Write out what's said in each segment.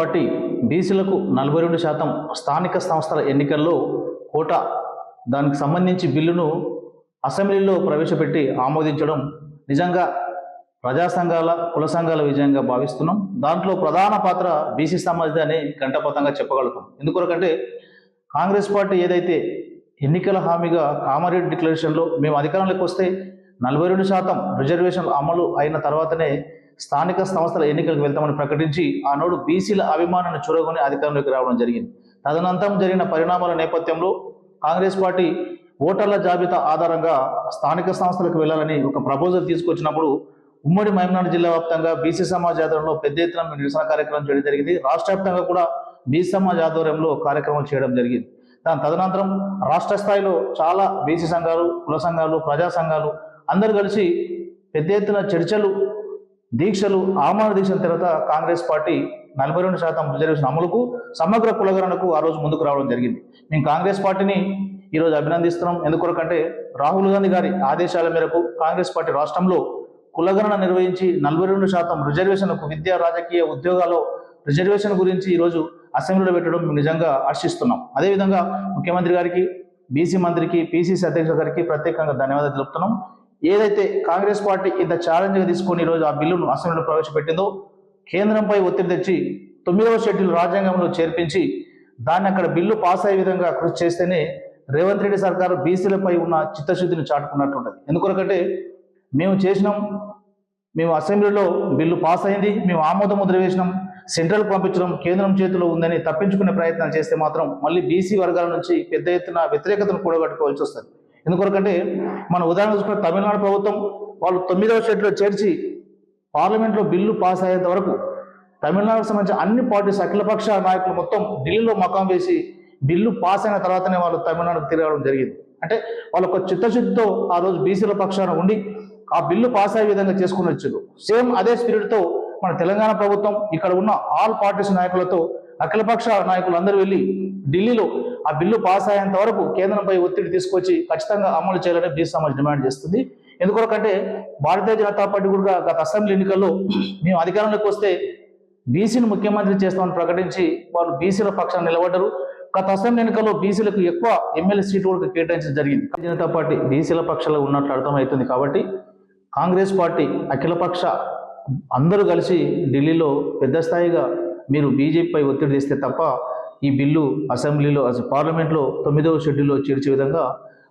Party బీసీలకు నలభై రెండు శాతం స్థానిక సంస్థల ఎన్నికల్లో కోట. దానికి సంబంధించి బిల్లును అసెంబ్లీలో ప్రవేశపెట్టి ఆమోదించడం నిజంగా ప్రజా సంఘాల కుల సంఘాల విజయంగా భావిస్తున్నాం. దాంట్లో ప్రధాన పాత్ర బీసీ సమాజం అని కంటపతంగా చెప్పగలుగుతాం. ఎందుకొరకంటే కాంగ్రెస్ పార్టీ ఏదైతే ఎన్నికల హామీగా కామారెడ్డి డిక్లరేషన్లో మేము అధికారంలోకి వస్తే నలభై రెండు శాతం రిజర్వేషన్లు అమలు అయిన తర్వాతనే స్థానిక సంస్థల ఎన్నికలకు వెళ్తామని ప్రకటించి ఆనాడు బీసీల అభిమానాన్ని చూరగొని అధికారంలోకి రావడం జరిగింది. తదనంతరం జరిగిన పరిణామాల నేపథ్యంలో కాంగ్రెస్ పార్టీ ఓటర్ల జాబితా ఆధారంగా స్థానిక సంస్థలకు వెళ్ళాలని ఒక ప్రపోజల్ తీసుకొచ్చినప్పుడు ఉమ్మడి మహబూబ్నగర్ జిల్లా వ్యాప్తంగా బీసీ సమాజ్ ఆధ్వర్యంలో పెద్ద ఎత్తున నిరసన కార్యక్రమం చేయడం జరిగింది. రాష్ట్ర వ్యాప్తంగా కూడా బీసీ సమాజ్ ఆధ్వర్యంలో కార్యక్రమం చేయడం జరిగింది. దాని తదనంతరం రాష్ట్ర స్థాయిలో చాలా బీసీ సంఘాలు కుల సంఘాలు ప్రజా సంఘాలు అందరూ కలిసి పెద్ద ఎత్తున చర్చలు దీక్షలు ఆమరణ దీక్షల తర్వాత కాంగ్రెస్ పార్టీ నలభై రెండు శాతం రిజర్వేషన్ అమలుకు సమగ్ర కులగణనకు ఆ రోజు ముందుకు రావడం జరిగింది. మేము కాంగ్రెస్ పార్టీని ఈరోజు అభినందిస్తున్నాం. ఎందుకొరకంటే రాహుల్ గాంధీ గారి ఆదేశాల మేరకు కాంగ్రెస్ పార్టీ రాష్ట్రంలో కులగణన నిర్వహించి నలభై రెండు శాతం రిజర్వేషన్కు విద్యా రాజకీయ ఉద్యోగాల్లో రిజర్వేషన్ గురించి ఈరోజు అసెంబ్లీలో పెట్టడం మేము నిజంగా హర్షిస్తున్నాం అదేవిధంగా ముఖ్యమంత్రి గారికి బీసీ మంత్రికి పీసీసీ అధ్యక్షుల గారికి ప్రత్యేకంగా ధన్యవాదాలు తెలుపుతున్నాం. ఏదైతే కాంగ్రెస్ పార్టీ ఇంత ఛాలెంజ్గా తీసుకొని ఈరోజు ఆ బిల్లును అసెంబ్లీలో ప్రవేశపెట్టిందో కేంద్రంపై ఒత్తిడి తెచ్చి తొమ్మిదవ షెడ్యూల్ రాజ్యాంగంలో చేర్పించి దాన్ని అక్కడ బిల్లు పాస్ అయ్యే విధంగా కృషి చేస్తేనే రేవంత్ రెడ్డి సర్కారు బీసీలపై ఉన్న చిత్తశుద్ధిని చాటుకున్నట్టు ఉంటుంది ఎందుకొరకంటే మేము చేసినాం మేము అసెంబ్లీలో బిల్లు పాస్ అయింది మేము ఆమోద ముద్ర వేసినాం సెంట్రల్ పంపించడం కేంద్రం చేతిలో ఉందని తప్పించుకునే ప్రయత్నం చేస్తే మాత్రం మళ్ళీ బీసీ వర్గాల నుంచి పెద్ద ఎత్తున వ్యతిరేకతను కూడగట్టుకోవాల్సి వస్తుంది. ఎందుకొరకంటే మన ఉదాహరణ చూసుకున్న తమిళనాడు ప్రభుత్వం వాళ్ళు తొమ్మిదవ షెడ్యూల్లో చేర్చి పార్లమెంట్లో బిల్లు పాస్ అయ్యేంత వరకు తమిళనాడుకు సంబంధించిన అన్ని పార్టీస్ అఖిలపక్ష నాయకులు మొత్తం ఢిల్లీలో మకాం వేసి బిల్లు పాస్ అయిన తర్వాతనే వాళ్ళు తమిళనాడుకు తిరగడం జరిగింది. అంటే వాళ్ళ ఒక చిత్తశుద్ధితో ఆ రోజు బీసీల పక్షాన ఉండి ఆ బిల్లు పాస్ అయ్యే విధంగా చేసుకుని వచ్చారు సేమ్ అదే స్పిరిట్తో మన తెలంగాణ ప్రభుత్వం ఇక్కడ ఉన్న ఆల్ పార్టీస్ నాయకులతో అఖిలపక్ష నాయకులు అందరూ వెళ్ళి ఢిల్లీలో ఆ బిల్లు పాస్ అయ్యేంత వరకు కేంద్రంపై ఒత్తిడి తీసుకొచ్చి ఖచ్చితంగా అమలు చేయాలని బీసీ సమాజ్ డిమాండ్ చేస్తుంది. ఎందుకొరకంటే భారతీయ జనతా పార్టీ కూడా గత అసెంబ్లీ ఎన్నికల్లో మేము అధికారంలోకి వస్తే బీసీని ముఖ్యమంత్రి చేస్తామని ప్రకటించి వాళ్ళు బీసీల పక్షాన్ని నిలబడ్డరు. గత అసెంబ్లీ ఎన్నికల్లో బీసీలకు ఎక్కువ ఎమ్మెల్యే సీట్లు కూడా కేటాయించడం జరిగింది. భారతీయ జనతా పార్టీ బీసీల పక్షాలు ఉన్నట్లు అర్థమవుతుంది కాబట్టి కాంగ్రెస్ పార్టీ అఖిలపక్ష అందరూ కలిసి ఢిల్లీలో పెద్ద స్థాయిగా మీరు బీజేపీపై ఒత్తిడి తెస్తే తప్ప ఈ బిల్లు అసెంబ్లీలో అసలు పార్లమెంట్లో తొమ్మిదవ షెడ్యూల్లో చేర్చే విధంగా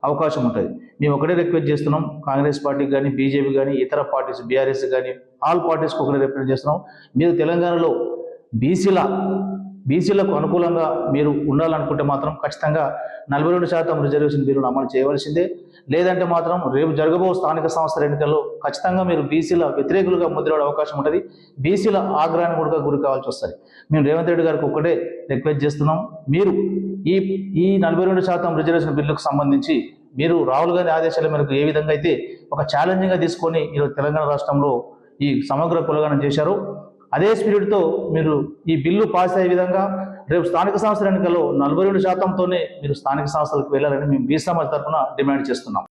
అవకాశం ఉంటుంది. మేము ఒకటే రిక్వెస్ట్ చేస్తున్నాం కాంగ్రెస్ పార్టీకి కానీ బీజేపీ కానీ ఇతర పార్టీస్ బీఆర్ఎస్ కానీ ఆల్ పార్టీస్కి ఒకటే రిక్వెస్ట్ చేస్తున్నాం. మీరు తెలంగాణలో బీసీల బీసీలకు అనుకూలంగా మీరు ఉండాలనుకుంటే మాత్రం ఖచ్చితంగా నలభై రెండు శాతం రిజర్వేషన్ బిల్లును అమలు చేయవలసిందే. లేదంటే మాత్రం రేపు జరగబో స్థానిక సంస్థల ఎన్నికల్లో ఖచ్చితంగా మీరు బీసీల వ్యతిరేకులుగా ముద్రపడే అవకాశం ఉంటుంది బీసీల ఆగ్రహానికి కూడా గురి కావాల్సి వస్తుంది. మేము రేవంత్ రెడ్డి గారికి ఒక్కటే రిక్వెస్ట్ చేస్తున్నాం. మీరు ఈ ఈ నలభై రెండు శాతం రిజర్వేషన్ బిల్లుకు సంబంధించి మీరు రాహుల్ గాంధీ ఆదేశాల మేరకు ఏ విధంగా అయితే ఒక ఛాలెంజింగ్గా తీసుకొని ఈరోజు తెలంగాణ రాష్ట్రంలో ఈ సమగ్ర కులగానం చేశారు అదే స్పిరిట్తో మీరు ఈ బిల్లు పాస్ అయ్యే విధంగా రేపు స్థానిక సంస్థల ఎన్నికల్లో నలభై రెండు శాతంతోనే మీరు స్థానిక సంస్థలకు వెళ్ళాలని మేము బీసమాజ్ తరఫున డిమాండ్ చేస్తున్నాం.